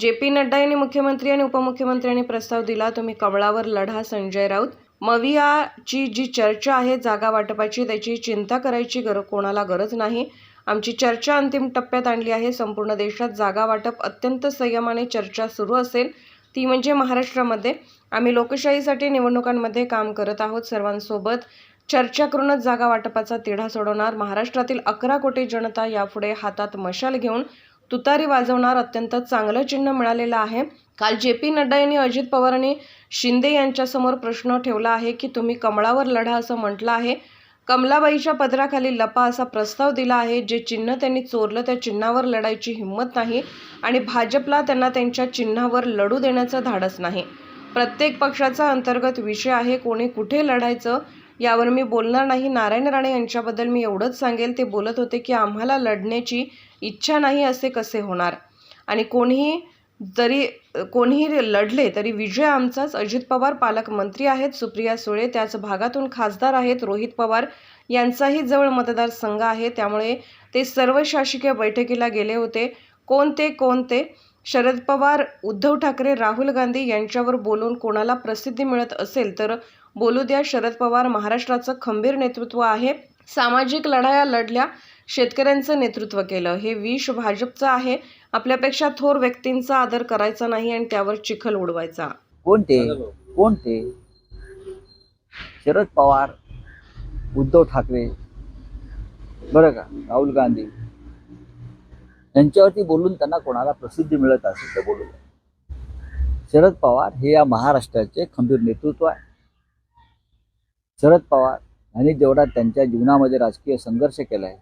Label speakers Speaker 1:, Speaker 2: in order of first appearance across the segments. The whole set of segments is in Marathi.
Speaker 1: जे पी नड्डा यांनी मुख्यमंत्री आणि उपमुख्यमंत्र्यांनी प्रस्ताव दिला तुम्ही कमळावर लढा संजय राऊत. मवियाची जी चर्चा आहे जागा वाटपाची त्याची चिंता करायची गर कोणाला गरज नाही. आमची चर्चा अंतिम टप्प्यात आणली आहे. संपूर्ण देशात जागा वाटप अत्यंत संयमाने चर्चा सुरू असेल. ती म्हणजे महाराष्ट्रामध्ये. आम्ही लोकशाहीसाठी निवडणुकांमध्ये काम करत आहोत. सर्वांसोबत चर्चा करूनच जागा वाटपाचा तिढा सोडवणार. महाराष्ट्रातील अकरा कोटी जनता यापुढे हातात मशाल घेऊन तुतारी वाजवणार अत्यंत चांगलं चिन्ह मिळालेलं आहे. काल जे पी नड्डा यांनी अजित पवार आणि शिंदे यांच्यासमोर प्रश्न ठेवला आहे की तुम्ही कमळावर लढा असं म्हटलं आहे. कमलाबाईच्या पदराखाली लपा असा प्रस्ताव दिला आहे. जे चिन्ह त्यांनी चोरलं त्या चिन्हावर लढायची हिंमत नाही आणि भाजपला त्यांना त्यांच्या चिन्हावर लढू देण्याचं धाडस नाही. प्रत्येक पक्षाचा अंतर्गत विषय आहे कोणी कुठे लढायचं यावर मी बोलणार नाही. नारायण राणे यांच्याबद्दल मी एवढंच सांगेल. ते बोलत होते की आम्हाला लढण्याची इच्छा नाही असे कसे होणार? आणि कोणीही जरी कोणीही लढले तरी विजय आमचाच अजित पवार पालकमंत्री आहेत सुप्रिया सुळे त्याच भागातून खासदार आहेत रोहित पवार यांचाही जवळ मतदारसंघ आहे. त्यामुळे ते सर्व शासकीय बैठकीला गेले होते. कोणते कोणते? शरद पवार उद्धव ठाकरे राहुल गांधी यांच्यावर बोलून कोणाला प्रसिद्धी मिळत असेल तर बोलू द्या शरद पवार महाराष्ट्राचं खंबीर नेतृत्व आहे. सामाजिक लढाया लढल्या शेतकऱ्यांचं नेतृत्व केलं. हे विष भाजपचं आहे. आपल्यापेक्षा थोर व्यक्तींचा आदर करायचा नाही आणि त्यावर चिखल उडवायचा.
Speaker 2: कोण ते कोण ते शरद पवार उद्धव ठाकरे. बरं का? राहुल गांधी. यांच्यावरती बोलून त्यांना कोणाला प्रसिद्धी मिळत असेल तर बोलू द्या. शरद पवार हे या महाराष्ट्राचे खंबीर नेतृत्व आहे. शरद पवार यांनी जेवढा त्यांच्या जीवनामध्ये राजकीय संघर्ष केला आहे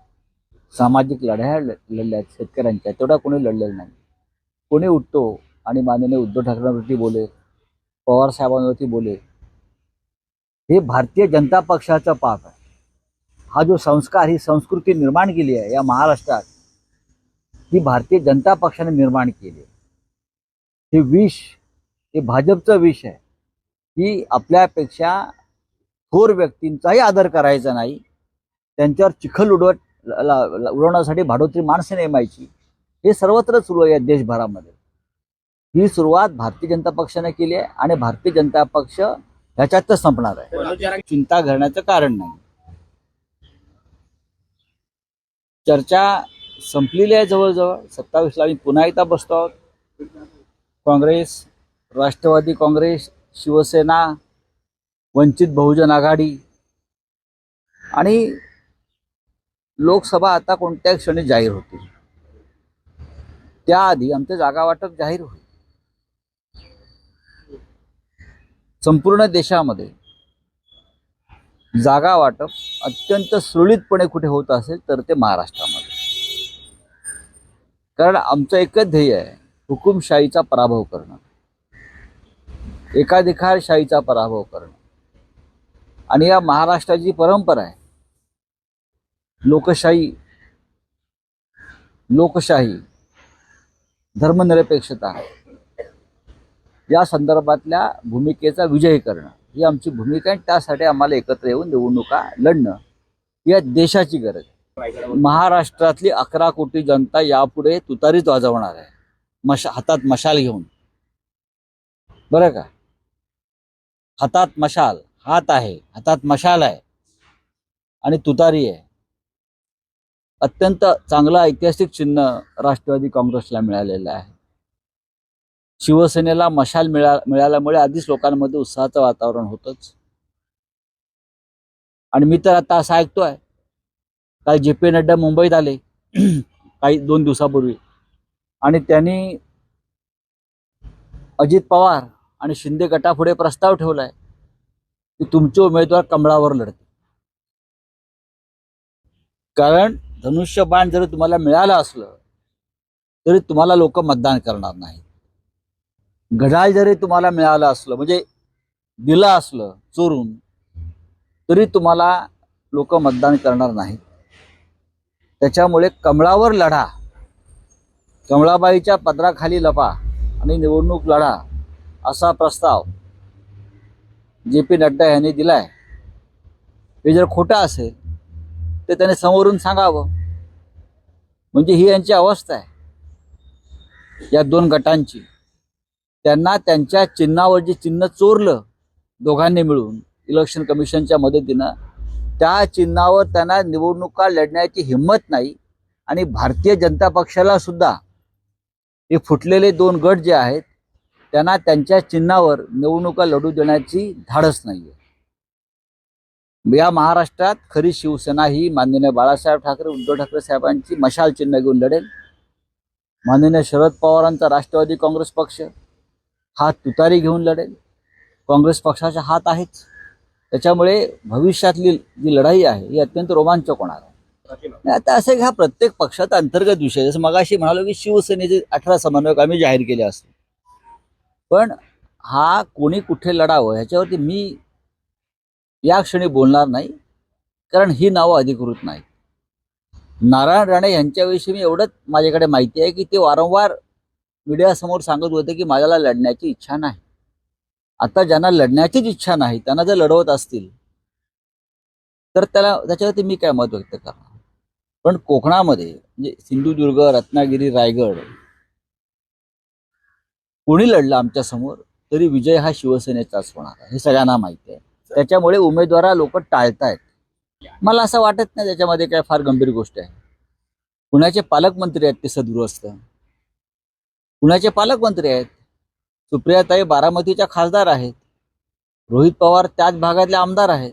Speaker 2: सामाजिक लढ्या लढल्या आहेत शेतकऱ्यांच्या तेवढा कोणी लढलेला नाही. कोणी उठतो आणि माननीय उद्धव ठाकरेंवरती बोले पवार साहेबांवरती बोले हे भारतीय जनता पक्षाचा पाप आहे. हा जो संस्कार ही संस्कृती निर्माण केली आहे या महाराष्ट्रात ही भारतीय जनता पक्षाने निर्माण केली आहे. हे विष हे भाजपचं विष आहे. की आपल्यापेक्षा थोर व्यक्तींचाही आदर करायचा नाही. त्यांच्यावर चिखल उडवत उडवण्यासाठी भाडोत्री माणसं नेमायची. हे सर्वत्र सुरू आहे देशभरामध्ये. ही सुरुवात भारतीय जनता पक्षाने केली आहे आणि भारतीय जनता पक्ष ह्याच्यातच संपणार आहे. चिंता करण्याचं कारण नाही. चर्चा संपलेली आहे जवळजवळ. सत्तावीसला आम्ही पुन्हा एकदा बसतो आहोत. काँग्रेस राष्ट्रवादी काँग्रेस शिवसेना वंचित बहुजन आघाडी. आणि लोकसभा आता कोणत्या क्षणी जाहीर होतील. त्याआधी आमचं जागा वाटप जाहीर होईल. संपूर्ण देशामध्ये जागा वाटप अत्यंत सुरळीतपणे कुठे होत असेल तर ते महाराष्ट्रामध्ये. कारण आमचं एकच ध्येय आहे हुकुमशाहीचा पराभव करणं. एकाधिकारशाहीचा पराभव करणं. आणि या महाराष्ट्राची परंपरा आहे लोकशाही लोकशाही धर्मनिरपेक्षता या संदर्भातल्या भूमिकेचा विजय करणं ही आमची भूमिका आहे. त्यासाठी आम्हाला एकत्र येऊन निवडणुका लढणं या देशाची गरज आहे. महाराष्ट्रातली अकरा कोटी जनता यापुढे तुतारीच वाजवणार आहे. मशा हातात मशाल घेऊन. बरं का? हातात मशाल. हात आहे हातात मशाल आहे आणि तुतारी आहे. अत्यंत चांगला ऐतिहासिक चिन्ह राष्ट्रवादी काँग्रेसला मिळालेलं आहे. शिवसेनेला मशाल मिळा मिळाल्यामुळे आधीच लोकांमध्ये उत्साहाचं वातावरण होतंच. आणि मी तर आता असं ऐकतोय काल जे पी नड्डा मुंबईत आले काही दोन दिवसापूर्वी. आणि त्यांनी अजित पवार आणि शिंदे गटापुढे प्रस्ताव ठेवलाय की तुमचे उमेदवार कमळावर लढते कारण धनुष्यबाण जरी तुम्हाला मिळालं असलं तरी तुम्हाला लोक मतदान करणार नाही घड्याळ जरी तुम्हाला मिळालं असलं म्हणजे दिलं असलं चोरून तरी तुम्हाला लोक मतदान करणार नाहीत. त्याच्यामुळे कमळावर लढा कमळाबाईच्या पदराखाली लपा आणि निवडणूक लढा असा प्रस्ताव जे पी नड्डा यांनी दिलाय. हे जर खोटं असेल ते त्याने समोरून सांगावं. म्हणजे ही यांची अवस्था आहे. या दोन गटांची. त्यांना त्यांच्या चिन्हावर जे चिन्ह चोरलं दोघांनी मिळून इलेक्शन कमिशनच्या मदतीनं त्या चिन्हावर त्यांना निवडणुका लढण्याची हिंमत नाही. आणि भारतीय जनता पक्षाला सुद्धा हे फुटलेले दोन गट जे आहेत त्यांना त्यांच्या चिन्हावर निवडणुका लढू देण्याची धाडस नाहीये. या महाराष्ट्रात खरी शिवसेना ही माननीय बाळासाहेब ठाकरे उद्धव ठाकरे साहेबांची मशाल चिन्ह घेऊन लढेल. माननीय शरद पवारांचा राष्ट्रवादी काँग्रेस पक्ष हा तुतारी घेऊन लढेल. काँग्रेस पक्षाच्या हात आहेच त्याच्यामुळे भविष्यातली जी लढाई आहे ही अत्यंत रोमांचक होणार आहे. आता असे ह्या प्रत्येक पक्षाचा अंतर्गत विषय जसं मगाशी म्हणालो की शिवसेनेचे अठरा समन्वयक आम्ही जाहीर केले असते. पण हा कोणी कुठे लढावं ह्याच्यावरती मी या क्षणी बोलणार नाही कारण ही नावं अधिकृत नाहीत. नारायण राणे यांच्याविषयी मी एवढंच माझ्याकडे माहिती आहे की ते वारंवार मीडियासमोर सांगत होते की माझ्याला लढण्याची इच्छा नाही. आता ज्यांना लढण्याचीच इच्छा नाही त्यांना जर लढवत असतील तर त्याला त्याच्यावरती मी काय मत व्यक्त करणार? पण कोकणामध्ये म्हणजे सिंधुदुर्ग रत्नागिरी रायगड कोणी लढलं आमच्यासमोर तरी विजय हा शिवसेनेचाच होणार हे सगळ्यांना माहिती आहे. त्याच्यामुळे उमेदवारा लोक टाळतायत. मला असं वाटत नाही त्याच्यामध्ये काय फार गंभीर गोष्ट आहे. पुण्याचे पालकमंत्री आहेत ते सदगृहस्थ पुण्याचे पालकमंत्री आहेत? सुप्रियाताई बारामतीच्या खासदार आहेत. रोहित पवार त्याच भागातले आमदार आहेत.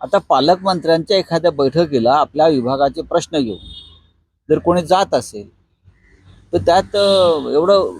Speaker 2: आता पालकमंत्र्यांच्या एखाद्या बैठकीला आपल्या विभागाचे प्रश्न घेऊन जर कोणी जात असेल तर त्यात एवढं